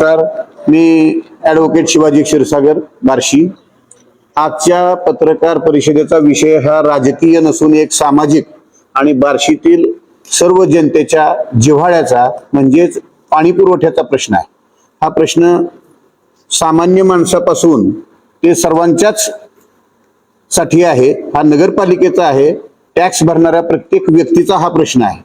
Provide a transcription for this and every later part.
नमस्कार. मी ॲडव्होकेट शिवाजी क्षीरसागर बार्शी. आजच्या पत्रकार परिषदेचा विषय हा राजकीय नसून एक सामाजिक आणि बार्शीतील सर्व जनतेच्या जिव्हाळ्याचा म्हणजेच पाणी पुरवठ्याचा प्रश्न आहे. हा प्रश्न सामान्य माणसापासून ते सर्वांच्याच साठी आहे हा नगरपालिकेचा आहे टॅक्स भरणाऱ्या प्रत्येक व्यक्तीचा हा प्रश्न आहे.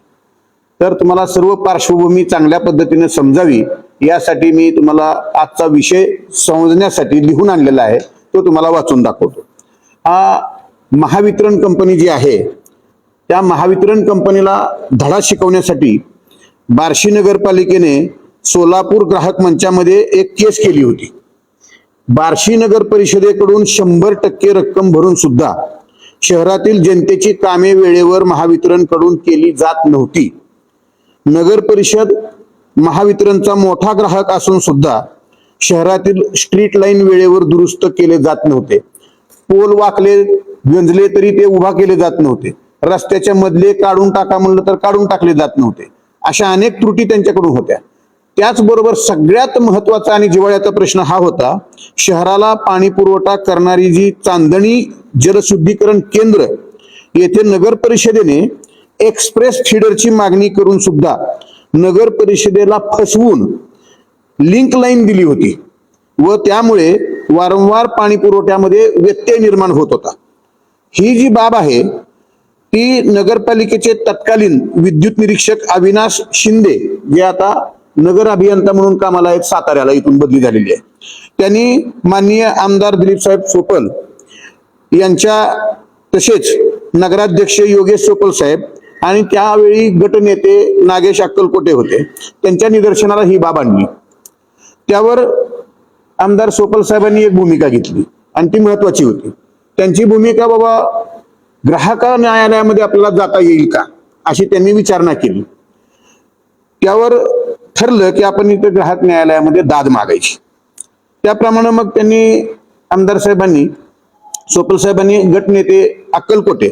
तर तुम्हाला सर्व पार्श्वभूमी चांगल्या पद्धतीने समजावी. यासाठी मी तुम्हाला आजचा विषय समजण्यासाठी लिहून आणलेला आहे. तो तुम्हाला वाचून दाखवतो. हा महावितरण कंपनी जी आहे त्या महावितरण कंपनीला धडा शिकवण्यासाठी बार्शी नगरपालिकेने सोलापूर ग्राहक मंचामध्ये एक केस केली होती. बार्शी नगर परिषदेकडून शंभर टक्के रक्कम भरून सुद्धा शहरातील जनतेची कामे वेळेवर महावितरणकडून केली जात नव्हती. नगर परिषद महावितरणचा मोठा ग्राहक असून सुद्धा शहरातील स्ट्रीट लाईन वेळेवर दुरुस्त केले जात नव्हते. पोल वाकले गंजले तरी ते उभा केले जात नव्हते. रस्त्याच्या मधले काढून टाका म्हणलं तर काढून टाकले जात नव्हते. अशा अनेक त्रुटी त्यांच्याकडून होत्या. त्याचबरोबर सगळ्यात महत्त्वाचा आणि जिव्हाळ्याचा प्रश्न हा होता शहराला पाणी पुरवठा करणारी जी चांदणी जलशुद्धीकरण केंद्र येथे नगर परिषदेने एक्सप्रेस फिडरची मागणी करून सुद्धा नगर परिषदेला फसवून लिंक लाईन दिली होती. व त्यामुळे वारंवार पाणी पुरवठ्यामध्ये व्यत्यय निर्माण होत होता. ही जी बाब आहे ती नगरपालिकेचे तत्कालीन विद्युत निरीक्षक अविनाश शिंदे जे आता नगर अभियंता म्हणून कामाला आहेत साताऱ्याला इथून बदली झालेली आहे. त्यांनी माननीय आमदार दिलीप साहेब सोपल यांच्या तसेच नगराध्यक्ष योगेश सोपल साहेब आणि त्यावेळी गटनेते नागेश अक्कलकोटे होते. त्यांच्या निदर्शनाला ही बाब आणली. त्यावर आमदार सोपल साहेबांनी एक भूमिका घेतली आणि ती महत्वाची होती. त्यांची भूमिका बाबा ग्राहक न्यायालयामध्ये आपल्याला जाता येईल का? अशी त्यांनी विचारणा केली. त्यावर ठरलं की आपण इथं ग्राहक न्यायालयामध्ये दाद मागायची. त्याप्रमाणे मग त्यांनी आमदार साहेबांनी सोपल साहेबांनी गटनेते अक्कलकोटे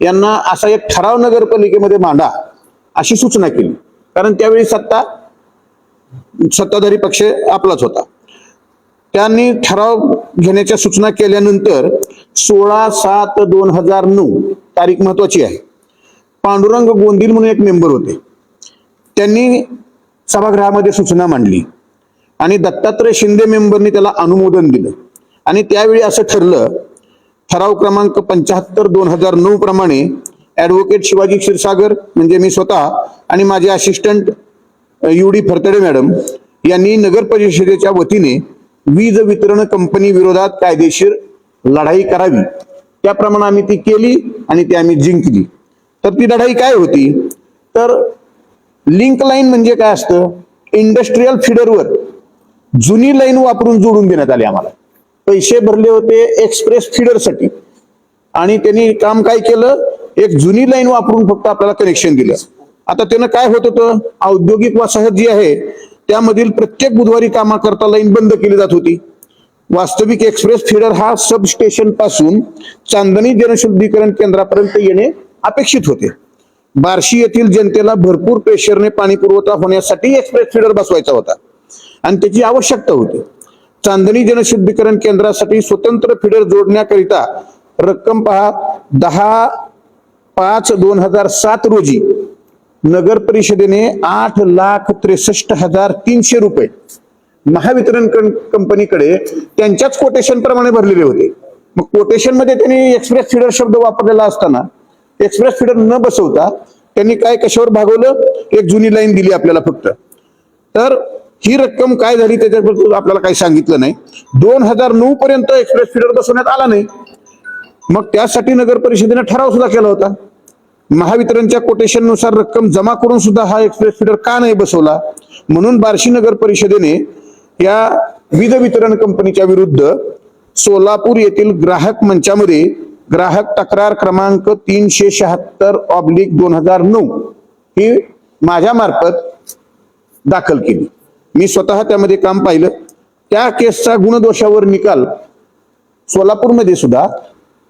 यांना असा एक ठराव नगरपालिकेमध्ये मांडा अशी सूचना केली. कारण त्यावेळी सत्ता सत्ताधारी पक्ष आपलाच होता. त्यांनी ठराव घेण्याच्या सूचना केल्यानंतर सोळा सात दोन हजार नऊ तारीख महत्वाची आहे. पांडुरंग गोंदील म्हणून एक मेंबर होते. त्यांनी सभागृहामध्ये सूचना मांडली. आणि दत्तात्रय शिंदे मेंबरनी त्याला अनुमोदन दिलं. आणि त्यावेळी असं ठरलं ठराव क्रमांक पंच्याहत्तर दोन हजार नऊ प्रमाणे ऍडव्होकेट शिवाजी क्षीरसागर म्हणजे मी स्वतः आणि माझे असिस्टंट युडी फरतडे मॅडम यांनी नगर परिषदेच्या वतीने वीज वितरण कंपनी विरोधात कायदेशीर लढाई करावी. त्याप्रमाणे आम्ही ती केली आणि ती आम्ही जिंकली. तर ती लढाई काय होती? तर लिंक लाईन म्हणजे काय असतं? इंडस्ट्रीयल फिडरवर जुनी लाईन वापरून जोडून देण्यात आली आम्हाला. पैसे भरले होते एक्सप्रेस फिडरसाठी. आणि त्यांनी काम काय केलं? एक जुनी लाईन वापरून फक्त आपल्याला कनेक्शन दिलं. आता त्यानं काय होत होतं? औद्योगिक वसाहत जी आहे त्यामधील प्रत्येक बुधवारी कामाकरता लाईन बंद केली जात होती. वास्तविक एक्सप्रेस फिडर हा सब स्टेशनपासून चांदणी जनशुद्धीकरण केंद्रापर्यंत येणे अपेक्षित होते. बार्शी येथील जनतेला भरपूर प्रेशरने पाणी पुरवठा होण्यासाठी एक्सप्रेस फिडर बसवायचा होता. आणि त्याची आवश्यकता होती. चांदणी जनशुद्धीकरण केंद्रासाठी स्वतंत्र फिडर जोडण्याकरिता रक्कम पहा दहा पाच दोन हजार सात रोजी. नगर परिषदेने आठ लाख त्रेसष्ट हजार तीनशे रुपये. महावितरण कं- कंपनीकडे त्यांच्याच कोटेशन प्रमाणे भरलेले होते. मग कोटेशनमध्ये त्यांनी एक्सप्रेस फिडर शब्द वापरलेला असताना एक्सप्रेस फिडर न बसवता त्यांनी काय कशावर भागवलं? एक जुनी लाईन दिली आपल्याला फक्त. तर ही रक्कम काय झाली त्याच्याबद्दल आपल्याला काही सांगितलं नाही. दोन हजार नऊ पर्यंत एक्सप्रेस फिडर बसवण्यात आला नाही. मग त्यासाठी नगर परिषदेने ठराव सुद्धा केला होता. महावितरणच्या कोटेशननुसार रक्कम जमा करून सुद्धा हा एक्सप्रेस फिडर का नाही बसवला? म्हणून बार्शी नगर परिषदेने या वीज वितरण कंपनीच्या विरुद्ध सोलापूर येथील ग्राहक मंचामध्ये ग्राहक तक्रार क्रमांक तीनशे शहात्तर ऑब्लिक दोन हजार नऊ ही माझ्या मार्फत दाखल केली. मी स्वतः त्यामध्ये काम पाहिलं. त्या केसचा गुणदोषावर निकाल सोलापूरमध्ये सुद्धा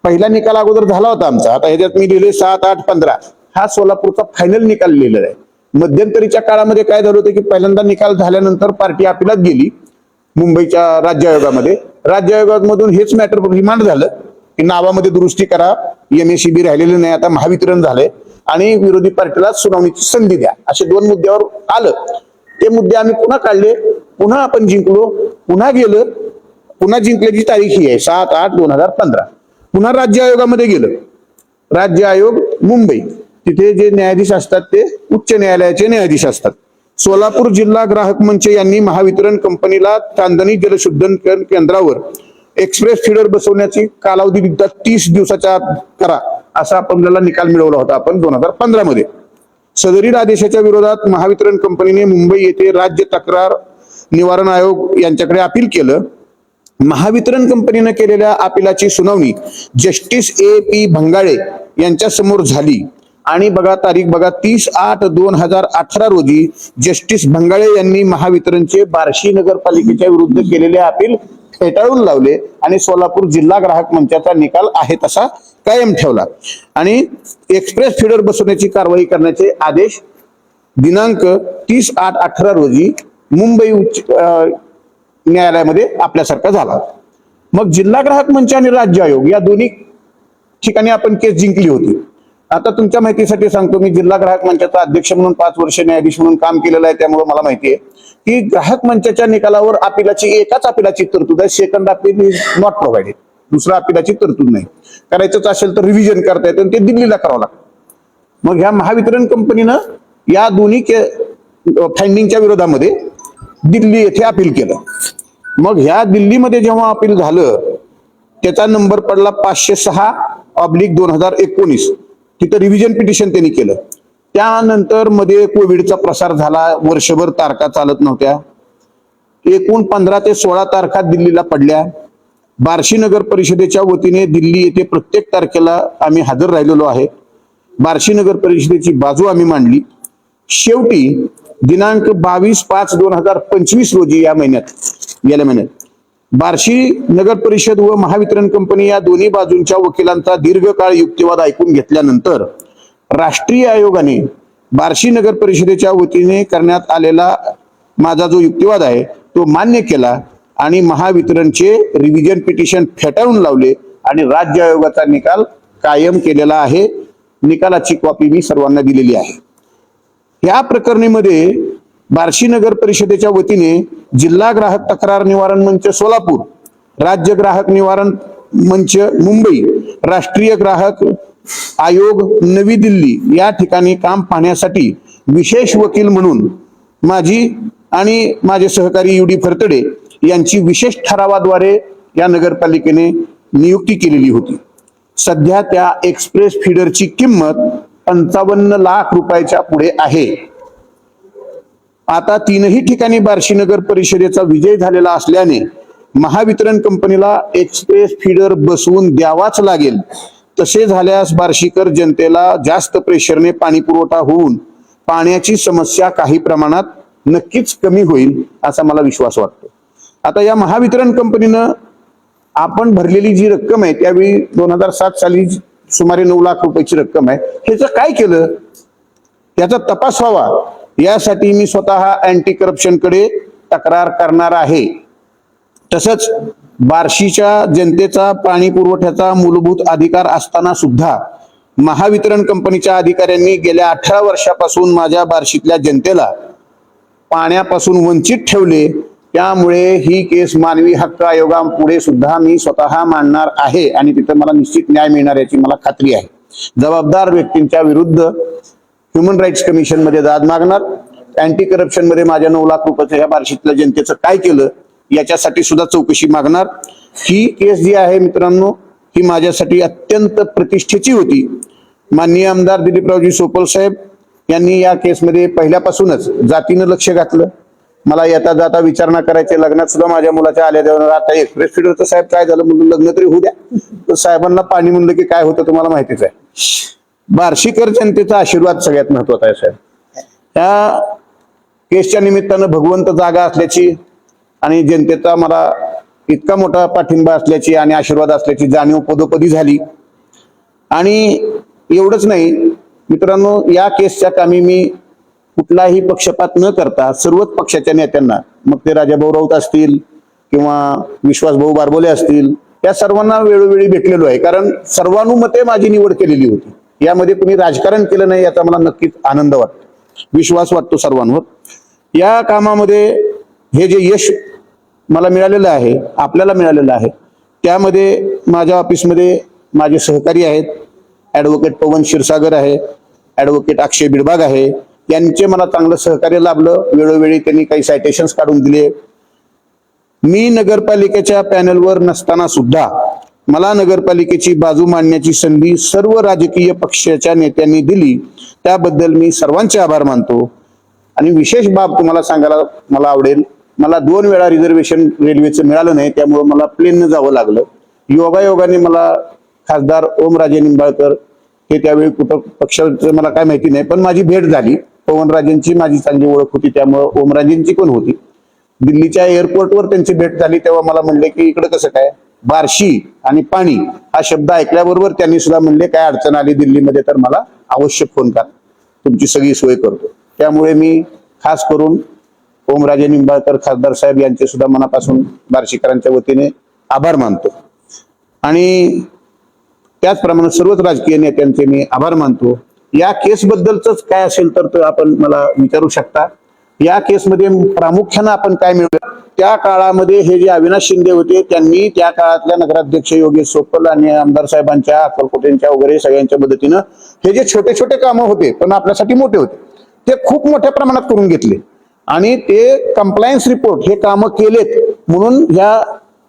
पहिला निकाल अगोदर झाला होता आमचा. आता ह्याच्यात मी लिहिले सात आठ पंधरा. हा सोलापूरचा फायनल निकाल लिहिलेला आहे. मध्यंतरीच्या काळामध्ये काय झालं होतं की पहिल्यांदा निकाल झाल्यानंतर पार्टी अपिलात गेली मुंबईच्या राज्य आयोगामध्ये राज्य आयोगामधून हेच मॅटर रिमांड झालं की नावामध्ये दुरुस्ती करा. एम एस बी राहिलेलं नाही आता महावितरण झालंय. आणि विरोधी पार्टीला सुनावणीची संधी द्या. असे दोन मुद्द्यावर आलं. ते मुद्दे आम्ही पुन्हा काढले पुन्हा आपण जिंकलो पुन्हा गेलं पुन्हा जिंकल्याची तारीख ही आहे सात आठ दोन हजार पंधरा. पुन्हा राज्य आयोगामध्ये गेलं. राज्य आयोग मुंबई. तिथे जे न्यायाधीश असतात ते उच्च न्यायालयाचे न्यायाधीश असतात. सोलापूर जिल्हा ग्राहक मंच यांनी महावितरण कंपनीला चांदणी जलशुद्धीकरण केंद्रावर एक्सप्रेस फीडर बसवण्याची कालावधी तीस दिवसाच्या आत करा असा आपल्याला निकाल मिळवला होता आपण दोन हजार पंधरा मध्ये सदरील आदेशाच्या विरोधात महावितरण कंपनीने मुंबई येथे राज्य तक्रार निवारण आयोग यांच्याकडे अपील केलं. महावितरण कंपनीनं केलेल्या अपिलाची सुनावणी जस्टिस ए पी भंगाळे यांच्या समोर झाली. आणि बघा तारीख बघा तीस आठ दोन हजार अठरा रोजी जस्टिस भंगाळे यांनी महावितरणचे बार्शी नगरपालिकेच्या विरुद्ध केलेले अपील फेटाळून लावले आणि सोलापूर जिल्हा ग्राहक मंचाचा निकाल आहे तसा कायम ठेवला. आणि एक्सप्रेस फीडर बसवण्याची कारवाई करण्याचे आदेश दिनांक तीस आठ अठरा रोजी मुंबई उच्च न्यायालयामध्ये आपल्यासारखा झाला. मग जिल्हा ग्राहक मंच आणि राज्य आयोग या दोन्ही ठिकाणी आपण केस जिंकली होती. आता तुमच्या माहितीसाठी सांगतो मी जिल्हा ग्राहक मंचाचा अध्यक्ष म्हणून पाच वर्ष न्यायाधीश म्हणून काम केलेलं आहे त्यामुळे मला माहिती आहे की ग्राहक मंचाच्या निकालावर अपिलाची एकाच अपिलाची तरतूद आहे second appeal is not provided दुसऱ्या अपिलाची तरतूद नाही. करायचंच असेल तर रिव्हिजन करता येतं आणि ते दिल्लीला करावं लागतं. मग ह्या महावितरण कंपनीनं या दोन्ही फाइंडिंगच्या विरोधामध्ये दिल्ली येथे अपील केलं. मग ह्या दिल्लीमध्ये जेव्हा अपील झालं त्याचा नंबर पडला पाचशे सहा ऑब्लिक दोन हजार एकोणीस. तिथं रिव्हिजन पिटिशन त्यांनी केलं. त्यानंतरमध्ये कोविडचा प्रसार झाला. वर्षभर तारखा चालत नव्हत्या. एकूण पंधरा ते सोळा तारखा दिल्लीला पडल्या. बार्शी नगर परिषदेच्या वतीने दिल्ली येथे प्रत्येक तारखेला आम्ही हजर राहिलेलो आहे. बार्शी नगर परिषदेची बाजू आम्ही मांडली. शेवटी दिनांक बावीस पाच दोन हजार पंचवीस रोजी या महिन्यात गेल्या महिन्यात बार्शी नगर परिषद व महावितरण कंपनी या दोन्ही बाजूंच्या वकिलांचा दीर्घकाळ युक्तिवाद ऐकून घेतल्यानंतर राष्ट्रीय आयोगाने बार्शी नगर परिषदेच्या वतीने करण्यात आलेला माझा जो युक्तिवाद आहे तो मान्य केला आणि महावितरणचे रिव्हिजन पिटिशन फेटाळून लावले आणि राज्य आयोगाचा निकाल कायम केलेला आहे. निकालाची कॉपी मी सर्वांना दिलेली आहे. या प्रकरणीमध्ये बार्शी नगर परिषदेच्या वतीने जिल्हा ग्राहक तक्रार निवारण मंच सोलापूर राज्य ग्राहक निवारण मंच मुंबई राष्ट्रीय ग्राहक आयोग नवी दिल्ली या ठिकाणी काम पाहण्यासाठी विशेष वकील म्हणून माझी आणि माझे सहकारी युडी फरतडे यांची विशेष ठरावाद्वारे या नगरपालिकेने नियुक्ती केलेली होती. सध्या त्या एक्सप्रेस फीडरची किंमत पंचावन्न लाख रुपयाच्या पुढे आहे. आता तीनही ठिकाणी बार्शी नगर परिषदेचा विजय झालेला असल्याने महावितरण कंपनीला एक्सप्रेस फीडर बसवून द्यावाच लागेल. तसे झाल्यास बार्शीकर जनतेला जास्त प्रेशरने पाणी पुरवठा होऊन पाण्याची समस्या काही प्रमाणात नक्कीच कमी होईल असा मला विश्वास वाटतो. आता या महावितरण कंपनीनं आपण भरलेली जी रक्कम आहे त्यावेळी दोन हजार सात साली सुमारे नऊ लाख रुपयाची रक्कम आहे. ह्याचं काय केलं? त्याचा तपास व्हावा. यासाठी मी स्वतः अँटी करप्शनकडे तक्रार करणार आहे. तसंच बार्शीच्या जनतेचा पाणी पुरवठ्याचा मूलभूत अधिकार असताना सुद्धा महावितरण कंपनीच्या अधिकाऱ्यांनी गेल्या अठरा वर्षापासून माझ्या बार्शीतल्या जनतेला पाण्यापासून वंचित ठेवले. त्यामुळे ही केस मानवी हक्क आयोगापुढे सुद्धा मी स्वतः मांडणार आहे आणि तिथं मला निश्चित न्याय मिळणार याची मला खात्री आहे. जबाबदार व्यक्तींच्या विरुद्ध ह्युमन राईट्स कमिशनमध्ये दाद मागणार. अँटी करप्शनमध्ये माझ्या नऊ लाख रुपयाचं या बार्शीतल्या जनतेचं काय केलं याच्यासाठी सुद्धा चौकशी मागणार. ही केस जी आहे मित्रांनो ही माझ्यासाठी अत्यंत प्रतिष्ठेची होती. माननीय आमदार दिलीपरावजी सोपल साहेब यांनी या केसमध्ये पहिल्यापासूनच जातीनं लक्ष घातलं. मला येता जाता विचारणा करायचे लग्नात सुद्धा माझ्या मुलाच्या आल्या तेव्हा आता एक्सप्रेस फीडरचं साहेब काय झालं? म्हणून लग्न तरी होऊ द्या. तर साहेबांना पाणी म्हणलं की काय होतं तुम्हाला माहितीच आहे. बार्शीकर जनतेचा आशीर्वाद सगळ्यात महत्त्वाचा आहे साहेब. त्या केसच्या निमित्तानं भगवंत जागा असल्याची आणि जनतेचा मला इतका मोठा पाठिंबा असल्याची आणि आशीर्वाद असल्याची जाणीव पदोपदी झाली. आणि एवढंच नाही मित्रांनो या केसच्या कामी मी कुठलाही पक्षपात न करता सर्वच पक्षाच्या नेत्यांना मग ते राजाभाऊ राऊत असतील किंवा विश्वासभाऊ बारबोले असतील या सर्वांना वेळोवेळी भेटलेलो आहे. कारण सर्वानुमते माझी निवड केलेली होती. यामध्ये कुणी राजकारण केलं नाही याचा मला नक्कीच आनंद वाटतो. विश्वास वाटतो सर्वांवर. या कामामध्ये हे जे यश मला मिळालेलं आहे आपल्याला मिळालेलं आहे त्यामध्ये माझ्या ऑफिसमध्ये माझे सहकारी आहेत. ॲडव्होकेट पवन क्षीरसागर आहे ॲडव्होकेट अक्षय बिडबाग आहे. यांचे मला चांगलं सहकार्य लाभलं. वेळोवेळी त्यांनी काही सायटेशन्स काढून दिले. मी नगरपालिकेच्या पॅनलवर नसताना सुद्धा मला नगरपालिकेची बाजू मांडण्याची संधी सर्व राजकीय पक्षाच्या नेत्यांनी दिली. त्याबद्दल मी सर्वांचे आभार मानतो. आणि विशेष बाब तुम्हाला सांगायला मला आवडेल मला दोन वेळा रिझर्वेशन रेल्वेचं मिळालं नाही त्यामुळे मला प्लेननं जावं लागलं. योगायोगाने मला खासदार ओमराजे निंबाळकर हे त्यावेळी कुठं पक्षाचं मला काय माहिती नाही पण माझी भेट झाली. पवनराजेंची माझी चांगली ओळख होती त्यामुळं ओमराजेंची पण होती. दिल्लीच्या एअरपोर्टवर त्यांची भेट झाली तेव्हा मला म्हणले की इकडं कसं काय? बार्शी आणि पाणी हा शब्द ऐकल्याबरोबर त्यांनी सुद्धा म्हणले काय अडचण आली दिल्लीमध्ये तर मला अवश्य फोन करा. तुमची सगळी सोय करतो. त्यामुळे मी खास करून ओमराजे निंबाळकर खासदार साहेब यांचे सुद्धा मनापासून बार्शीकरांच्या वतीने आभार मानतो. आणि त्याचप्रमाणे सर्वच राजकीय नेत्यांचे मी आभार मानतो. या केस बद्दलच काय असेल तर आपण मला विचारू शकता. या केसमध्ये प्रामुख्यानं आपण काय मिळवलं त्या काळामध्ये हे जे अविनाश शिंदे होते त्यांनी त्या काळातल्या नगराध्यक्ष योगेश सोपल आणि आमदार साहेबांच्या अक्कलकोटेंच्या वगैरे सगळ्यांच्या मदतीनं हे जे छोटे छोटे कामं होते पण आपल्यासाठी मोठे होते ते खूप मोठ्या प्रमाणात करून घेतले. आणि ते कंप्लायन्स रिपोर्ट हे कामं केलेत म्हणून ह्या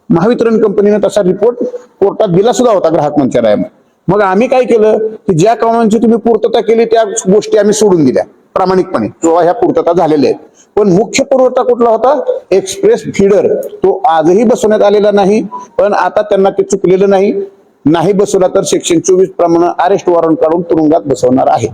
महावितरण कंपनीने तसा रिपोर्ट कोर्टात दिला सुद्धा होता ग्राहक मंचालयामध्ये मग आम्ही काय केलं की ज्या कामांची तुम्ही पूर्तता केली त्या गोष्टी आम्ही सोडून दिल्या. प्रामाणिकपणे. किंवा ह्या पूर्तता झालेल्या आहेत. पण मुख्य पुरवठा कुठला होता? एक्सप्रेस फीडर तो आजही बसवण्यात आलेला नाही. पण आता त्यांना ते चुकलेलं नाही. नाही बसवला तर सेक्शन चोवीस प्रमाणे अरेस्ट वॉरंट काढून तुरुंगात बसवणार आहे.